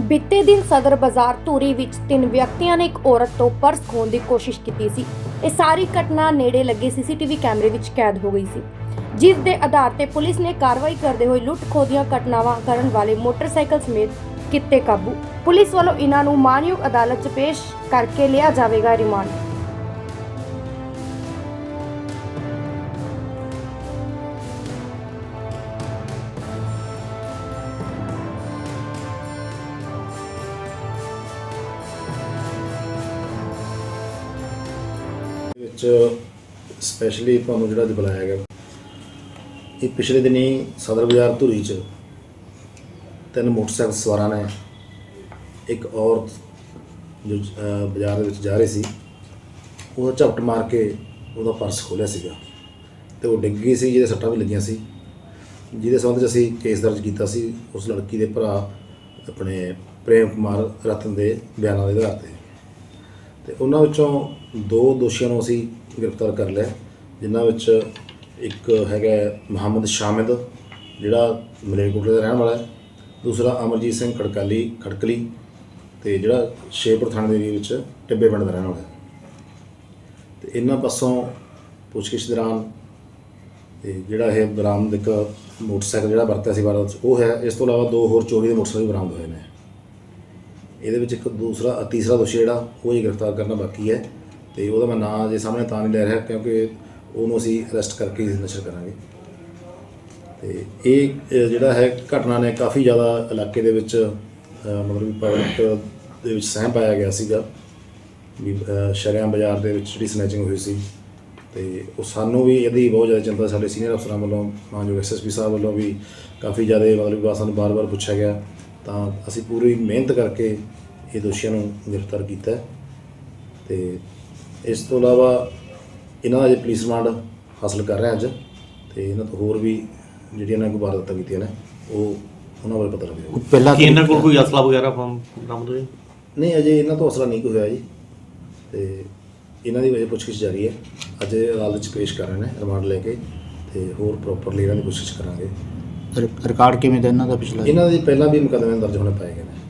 ਬੀਤੇ ਦਿਨ ਸਦਰ ਬਾਜ਼ਾਰ ਧੂਰੀ ਵਿੱਚ ਤਿੰਨ ਵਿਅਕਤੀਆਂ ਨੇ ਇੱਕ ਔਰਤ ਤੋਂ ਪਰਸ ਖੋਹਣ ਦੀ ਕੋਸ਼ਿਸ਼ ਕੀਤੀ ਸੀ। ਇਹ ਸਾਰੀ ਘਟਨਾ ਨੇੜੇ ਲੱਗੇ ਸੀਸੀਟੀਵੀ ਕੈਮਰੇ ਵਿੱਚ ਕੈਦ ਹੋ ਗਈ ਸੀ। ਜਿਸ ਦੇ ਆਧਾਰ ਤੇ ਪੁਲਿਸ ਨੇ ਕਾਰਵਾਈ ਕਰਦੇ ਹੋਏ ਲੁੱਟ ਖੋਹ ਦੀਆਂ ਘਟਨਾਵਾਂ ਕਰਨ ਵਾਲੇ ਮੋਟਰਸਾਈਕਲ ਸਮੇਤ ਕੀਤੇ ਕਾਬੂ। ਪੁਲਿਸ ਵੱਲੋਂ ਇਹਨਾਂ ਨੂੰ ਮਾਨਯੋਗ ਅਦਾਲਤ 'ਚ ਪੇਸ਼ ਕਰਕੇ ਲਿਆ ਜਾਵੇਗਾ ਰਿਮਾਂਡ। ਵਿੱਚ ਸਪੈਸ਼ਲੀ ਤੁਹਾਨੂੰ ਜਿਹੜਾ ਅੱਜ ਬੁਲਾਇਆ ਗਿਆ ਇਹ ਪਿਛਲੇ ਦਿਨੀ ਸਦਰ ਬਾਜ਼ਾਰ ਧੂਰੀ ਚ ਤਿੰਨ ਮੋਟਰਸਾਈਕਲ ਸਵਾਰਾਂ ਨੇ, ਇੱਕ ਔਰਤ ਜੋ ਬਾਜ਼ਾਰ ਦੇ ਵਿੱਚ ਜਾ ਰਹੀ ਸੀ, ਉਹਦਾ ਝਪਟ ਮਾਰ ਕੇ ਉਹਦਾ ਪਰਸ ਖੋਲਿਆ ਸੀਗਾ ਤੇ ਉਹ ਡਿੱਗ ਗਈ ਸੀ, ਜਿਹਦੇ ਸੱਟਾਂ ਵੀ ਲੱਗੀਆਂ ਸੀ। ਜਿਹਦੇ ਸੰਬੰਧ 'ਚ ਅਸੀਂ ਕੇਸ ਦਰਜ ਕੀਤਾ ਸੀ, ਉਸ ਲੜਕੀ ਦੇ ਭਰਾ ਆਪਣੇ ਪ੍ਰੇਮ ਕੁਮਾਰ ਰਤਨ ਦੇ ਬਿਆਨਾਂ ਦੇ ਆਧਾਰ ਤੇ। ਤੇ ਉਹਨਾਂ ਵਿੱਚੋਂ ਦੋ ਦੋਸ਼ੀਆਂ ਨੂੰ ਅਸੀਂ ਗ੍ਰਿਫਤਾਰ ਕਰ ਲਿਆ ਜਿਨ੍ਹਾਂ ਵਿੱਚ ਇੱਕ ਹੈਗਾ ਮੁਹੰਮਦ ਸ਼ਾਮਿਦ, ਜਿਹੜਾ ਮਲੇਰਕੋਟਲੇ ਦਾ ਰਹਿਣ ਵਾਲਾ ਹੈ, ਦੂਸਰਾ ਅਮਰਜੀਤ ਸਿੰਘ ਖੜਕਾਲੀ, ਖੜਕਲੀ ਤੇ ਜਿਹੜਾ ਸ਼ੇਪੁਰ ਥਾਣੇ ਦੇ ਏਰੀਏ ਵਿੱਚ ਟਿੱਬੇ ਪਿੰਡ ਦਾ ਰਹਿਣ ਵਾਲਾ ਹੈ। ਤੇ ਇਹਨਾਂ ਪਾਸੋਂ ਪੁੱਛਗਿੱਛ ਦੌਰਾਨ ਤੇ ਜਿਹੜਾ ਇਹ ਬਰਾਮਦ ਇੱਕ ਮੋਟਰਸਾਈਕਲ ਜਿਹੜਾ ਵਰਤਿਆ ਸੀ ਵਾਰਦਾਤ ਉਹ ਹੈ, ਇਸ ਤੋਂ ਇਲਾਵਾ ਦੋ ਹੋਰ ਚੋਰੀ ਦੇ ਮੋਟਰਸਾਈਕਲ ਬਰਾਮਦ ਹੋਏ ਨੇ। ਇਹਦੇ ਵਿੱਚ ਇੱਕ ਦੂਸਰਾ ਤੀਸਰਾ ਦੋਸ਼ੀ ਜਿਹੜਾ ਉਹ ਹੀ ਗ੍ਰਿਫਤਾਰ ਕਰਨਾ ਬਾਕੀ ਹੈ। ਤੇ ਉਹਦਾ ਮੈਂ ਨਾਂ ਅਜੇ ਸਾਹਮਣੇ ਤਾਂ ਨਹੀਂ ਲੈ ਰਿਹਾ ਕਿਉਂਕਿ ਉਹਨੂੰ ਅਸੀਂ ਅਰੈਸਟ ਕਰਕੇ ਨਸ਼ਰ ਕਰਾਂਗੇ। ਤੇ ਇਹ ਜਿਹੜਾ ਹੈ ਘਟਨਾ ਨੇ ਕਾਫੀ ਜ਼ਿਆਦਾ ਇਲਾਕੇ ਦੇ ਵਿੱਚ ਮਤਲਬ ਪਬਲਿਕ ਦੇ ਵਿੱਚ ਸਹਿਮ ਪਾਇਆ ਗਿਆ ਸੀਗਾ ਵੀ ਅ, ਬਾਜ਼ਾਰ ਦੇ ਵਿੱਚ ਜਿਹੜੀ ਸਨੈਚਿੰਗ ਹੋਈ ਸੀ। ਤੇ ਉਹ ਸਾਨੂੰ ਵੀ ਇਹਦੀ ਬਹੁਤ ਜ਼ਿਆਦਾ ਚਿੰਤਾ ਸਾਡੇ ਸੀਨੀਅਰ ਅਫਸਰਾਂ ਵੱਲੋਂ ਮਾਨਯੋਗ ਐਸਐਸਪੀ ਸਾਹਿਬ ਵੱਲੋਂ ਵੀ ਕਾਫੀ ਜ਼ਿਆਦਾ ਮਤਲਬ ਸਾਨੂੰ ਬਾਰ-ਬਾਰ ਪੁੱਛਿਆ ਗਿਆ। ਤਾਂ ਅਸੀਂ ਪੂਰੀ ਮਿਹਨਤ ਕਰਕੇ ਇਹ ਦੋਸ਼ੀਆਂ ਨੂੰ ਗ੍ਰਿਫਤਾਰ ਕੀਤਾ ਹੈ ਤੇ ਇਸ ਤੋਂ ਇਲਾਵਾ ਇਹਨਾਂ ਦਾ ਜੇ ਪੁਲਿਸ ਰਿਮਾਂਡ ਹਾਸਲ ਕਰ ਰਹੇ ਹਾਂ ਅੱਜ ਤੇ ਇਹਨਾਂ ਤੋਂ ਹੋਰ ਵੀ ਜਿਹੜੀਆਂ ਇਹਨਾਂ ਕੋਲ ਵਾਰਦਾਤਾਂ ਕੀਤੀਆਂ ਨੇ ਉਹ ਉਹਨਾਂ ਬਾਰੇ ਪਤਾ ਲੱਗੇਗਾ। ਪਹਿਲਾਂ ਕੀ ਇਹਨਾਂ ਕੋਲ ਕੋਈ ਅਸਲਾ ਵਗੈਰਾ ਫਾਰਮ ਬਰਾਮਦ ਹੋਇਆ? ਨਹੀਂ ਅਜੇ ਇਹਨਾਂ ਤੋਂ ਅਸਲਾ ਨਹੀਂ ਕੋਈ ਹੋਇਆ ਜੀ। ਤੇ ਇਹਨਾਂ ਦੀ ਵਜ੍ਹਾ ਪੁੱਛਗਿੱਛ ਜਾਰੀ ਹੈ। ਅੱਜ ਅਦਾਲਤ 'ਚ ਪੇਸ਼ ਕਰ ਰਹੇ ਨੇ ਰਿਮਾਂਡ ਲੈ ਕੇ ਤੇ ਹੋਰ ਪ੍ਰੋਪਰਲੀ ਇਹਨਾਂ ਦੀ ਕੋਸ਼ਿਸ਼ ਕਰਾਂਗੇ। ਰਿਕਾਰਡ ਕਿਵੇਂ ਦਾ ਇਹਨਾਂ ਦਾ ਪਿਛਲਾ ਇਹਨਾਂ ਦੇ ਪਹਿਲਾਂ ਵੀ ਮੁਕੱਦਮੇ ਦਰਜ ਹੋਣੇ ਪਏ ਗਏ ਨੇ।